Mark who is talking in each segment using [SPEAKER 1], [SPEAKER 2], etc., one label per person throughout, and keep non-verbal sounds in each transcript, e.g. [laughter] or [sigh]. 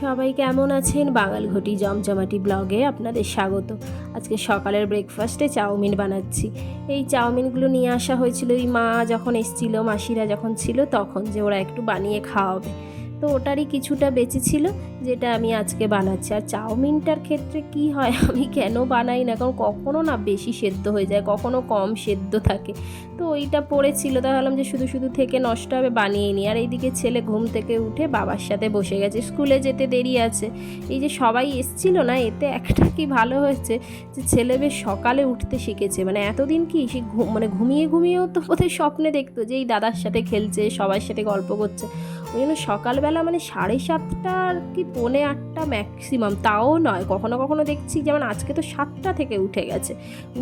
[SPEAKER 1] সবাই কেমন আছেন? বাঙাল ঘটি জমজমাটি ব্লগে আপনাদের স্বাগত। আজকে সকালের ব্রেকফাস্টে চাউমিন বানাচ্ছি। এই চাউমিনগুলো নিয়ে আসা হয়েছিল। ওই মা যখন এসছিল, মাসিরা যখন ছিল, তখন যে ওরা একটু বানিয়ে খাওয়াবে। তো ওটারই কিছুটা বেঁচে ছিল, যেটা আমি আজকে বানাচ্ছি। আর চাউমিনটার ক্ষেত্রে কি হয়, [laughs] আমি কেন বানাই না? কারণ কখনো না বেশি সেদ্ধ হয়ে যায়, কখনো কম সেদ্ধ থাকে। তো ওইটা পড়েছিল তা ভাবলাম যে শুধু শুধু থেকে নষ্ট হবে, বানিয়ে নিই। আর এইদিকে ছেলে ঘুম থেকে উঠে বাবার সাথে বসে গেছে। স্কুলে যেতে দেরি আছে। এই যে সবাই এসছিল না, এতে একটা কি ভালো হয়েছে যে ছেলে বেশ সকালে উঠতে শিখেছে। মানে এতদিন কি সে মানে ঘুমিয়ে ঘুমিয়েও তো বোধহয় স্বপ্নে দেখতো যে এই দাদার সাথে খেলছে, সবার সাথে গল্প করছে। ওই জন্য সকালবেলা মানে সাড়ে সাতটা আর কি পৌনে আটটা ম্যাক্সিমাম তাও নয়। কখনো কখনো দেখছি যেমন আজকে তো সাতটা থেকে উঠে গেছে।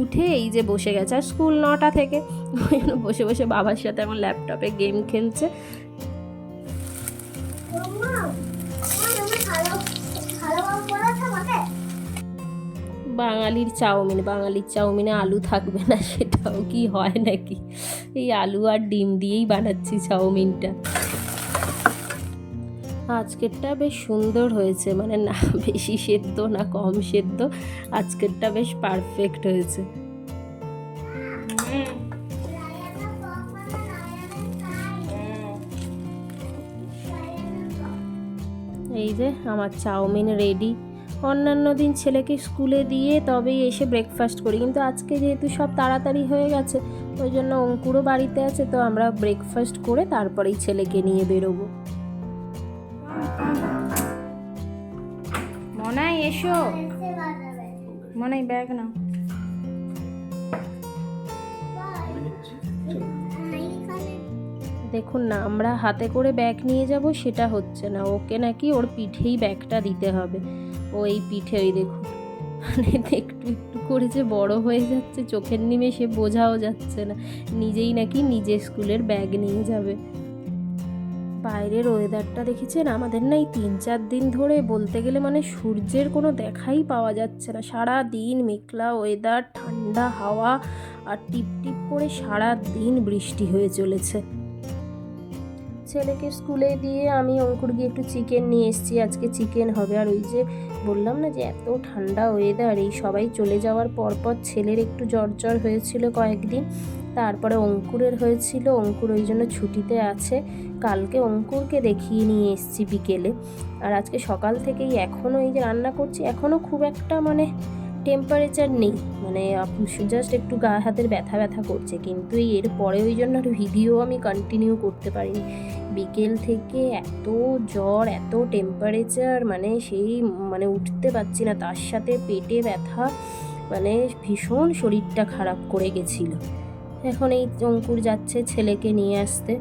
[SPEAKER 1] উঠে এই যে বসে গেছে, আর স্কুল নটা থেকে। ওই জন্য বসে বসে বাবার সাথে আমার ল্যাপটপে গেম খেলছে। বাঙালির চাউমিন, বাঙালির চাউমিনে আলু থাকবে না, সেটাও কি হয় নাকি? এই আলু আর ডিম দিয়েই বানাচ্ছি চাউমিনটা। আজকেরটা বেশ সুন্দর হয়েছে মানে না [laughs] বেশি সেদ্ধ না কম সেদ্ধ, আজকেরটা বেশ পারফেক্ট হয়েছে। এই যে আমার চাউমিন রেডি অন্যান্য দিন ছেলেকে স্কুলে দিয়ে তবেই এসে ব্রেকফাস্ট করি, কিন্তু আজকে যেহেতু সব তাড়াতাড়ি হয়ে গেছে, ওই জন্য অঙ্কুরও বাড়িতে আছে, তো আমরা ব্রেকফাস্ট করে তারপরেই ছেলেকে নিয়ে বেরোবো।
[SPEAKER 2] মনাই, এসো। মনাই ব্যাগ নাও।
[SPEAKER 1] দেখুন না, আমরা হাতে করে ব্যাগ নিয়ে যাব, সেটা হচ্ছে না। ওকে নাকি ওর পিঠেই ব্যাগটা দিতে হবে। ও এই পিঠে, ওই দেখুন। মানে একটু একটু করে যে বড় হয়ে যাচ্ছে, চোখের নিমেষে বোঝাও যাচ্ছে না। নিজেই নাকি নিজে স্কুলের ব্যাগ নিয়ে যাবে। বাইরের ওয়েদারটা দেখেছেন? আমাদের না এই তিন চার দিন ধরে বলতে গেলে মানে সূর্যের কোনো দেখাই পাওয়া যাচ্ছে না। সারা দিন মেঘলা ওয়েদার ঠান্ডা হাওয়া আর টিপ টিপ করে সারা দিন বৃষ্টি হয়ে চলেছে। ছেলেকে স্কুলে দিয়ে আমি অঙ্কুর গিয়ে একটু চিকেন নিয়ে এসেছি। আজকে চিকেন হবে। আর ওই যে বললাম না যে এত ঠান্ডা ওয়েদার এই সবাই চলে যাওয়ার পর পর ছেলের একটু জ্বর জ্বর হয়েছিল কয়েকদিন। তারপরে অঙ্কুরের হয়েছিল। অঙ্কুর ওই জন্য ছুটিতে আছে। কালকে অঙ্কুরকে দেখিয়ে নিয়ে এসেছি বিকেলে। আর আজকে সকাল থেকেই এখনও এই যে রান্না করছি এখনও খুব একটা মানে টেম্পারেচার নেই। মানে জাস্ট একটু গা হাতের ব্যথা ব্যথা করছে। কিন্তু এর পরে ওই জন্য আর ভিডিও আমি কন্টিনিউ করতে পারিনি। বিকেল থেকে এত জ্বর, এত টেম্পারেচার মানে সেই মানে উঠতে পারছি না। তার সাথে পেটে ব্যথা মানে ভীষণ শরীরটা খারাপ করে গেছিল। এখন এই অঙ্কুর যাচ্ছে ছেলেকে নিয়ে আসতে।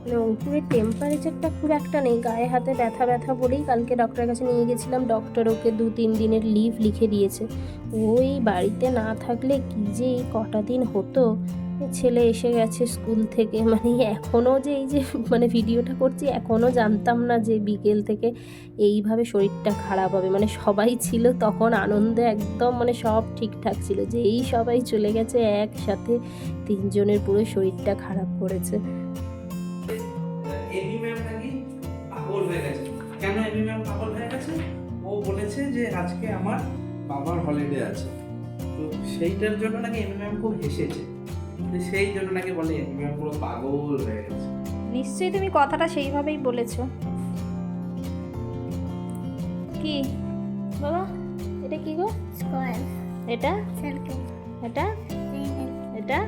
[SPEAKER 1] মানে অঙ্কুরের টেম্পারেচারটা খুব একটা নেই, গায়ে হাতে ব্যথা ব্যথা বলেই কালকে ডক্টরের কাছে নিয়ে গেছিলাম। ডক্টর ওকে দু তিন দিনের লিভ লিখে দিয়েছে। ওই বাড়িতে না থাকলে কি যে এই কটা দিন হতো? ছেলে এসে গেছে স্কুল থেকে। মানে এখনও যে এই যে মানে ভিডিওটা করছি এখনও জানতাম না যে বিকেল থেকে এইভাবে শরীরটা খারাপ হবে। মানে সবাই ছিল তখন আনন্দে একদম মানে সব ঠিকঠাক ছিল যে এই সবাই চলে গেছে একসাথে, তিনজনের পুরো শরীরটা খারাপ করেছে।
[SPEAKER 3] ও বলেছে যে আজকে আমার বাবার হলিডে আছে। তো সেইটার জন্য নাকি এমি খুব হেসেছে। সেই জন্য নাকি বলে পুরো পাগল হয়ে গেছে।
[SPEAKER 2] নিশ্চয়ই তুমি কথাটা সেইভাবেই বলেছ।
[SPEAKER 1] কি? বাবা এটা কি গো? এটা? এটা? এটা?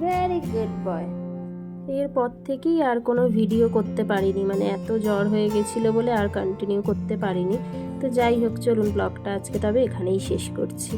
[SPEAKER 1] ভেরি গুড বয় এরপর থেকেই আর কোনো ভিডিও করতে পারিনি। মানে এত জ্বর হয়ে গেছিল বলে আর কন্টিনিউ করতে পারিনি। তো যাই হোক চলুন ব্লগটা আজকে তবে এখানেই শেষ করছি।